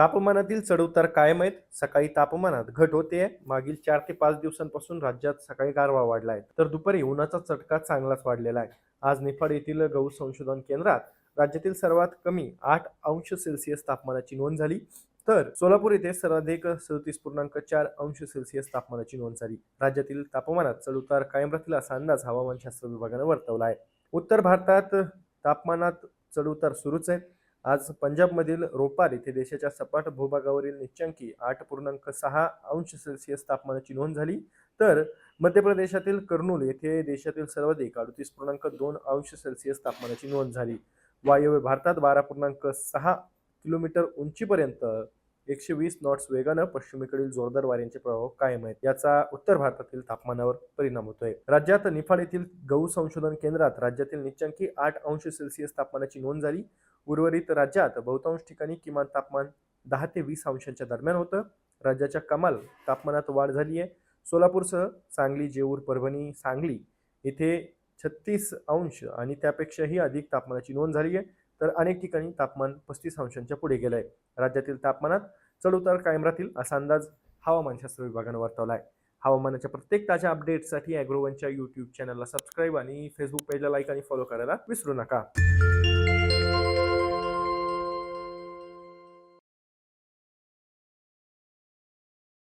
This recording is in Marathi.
तापमानातील चढउतार कायम आहेत. सकाळी तापमानात घट होते. मागील चार ते पाच दिवसांपासून राज्यात सकाळी गारवा वाढला आहे. तर दुपारी उन्हाचा चटका चांगलाच वाढलेला आहे. आज निफाड येथील गहू संशोधन केंद्रात राज्यातील सर्वात कमी आठ अंश सेल्सिअस तापमानाची नोंद झाली. तर सोलापूर येथे सर्वाधिक सदतीस पूर्णांक चार अंश सेल्सिअस तापमानाची नोंद झाली. राज्यातील तापमानात चढउतार कायम राहतील असा अंदाज हवामानशास्त्र विभागानं वर्तवला आहे. उत्तर भारतात तापमानात चढउतार सुरूच आहे. आज पंजाबमधील रोपार येथे देशाच्या सपाट भूभागावरील निच्चांकी आठ पूर्णांक सहा अंश सेल्सिअस तापमानाची नोंद झाली. तर मध्य प्रदेशातील कर्नूल येथे देशातील सर्वाधिक अडतीस पूर्णांक दोन अंश सेल्सिअस तापमानाची नोंद झाली. वायव्य भारतात बारा पूर्णांक सहा किलोमीटर उंचीपर्यंत एकशे वीस नॉट्स वेगानं पश्चिमेकडील जोरदार वाऱ्यांचे प्रभाव कायम आहेत. याचा उत्तर भारतातील तापमानावर परिणाम होतोय. राज्यात निफाड येथील गहू संशोधन केंद्रात राज्यातील निच्चांकी आठ अंश सेल्सिअस तापमानाची नोंद झाली. उर्वरित राज्यात बहुतांश ठिकाणी किमान तापमान दहा ते वीस अंशांच्या दरम्यान होतं. राज्याच्या कमाल तापमानात वाढ झाली आहे. सोलापूरसह सांगली जेऊर परभणी सांगली इथे छत्तीस अंश आणि त्यापेक्षाही अधिक तापमानाची नोंद झाली आहे. तर अनेक ठिकाणी तापमान पस्तीस अंशांच्या पुढे गेलं आहे राज्यातील तापमानात चढउतार कायम राहतील असा अंदाज हवामानशास्त्र विभागानं वर्तवला आहे. हवामानाच्या प्रत्येक ताज्या अपडेटसाठी ॲग्रोवनच्या यूट्यूब चॅनलला सबस्क्राईब आणि फेसबुक पेजला लाईक आणि फॉलो करायला विसरू नका.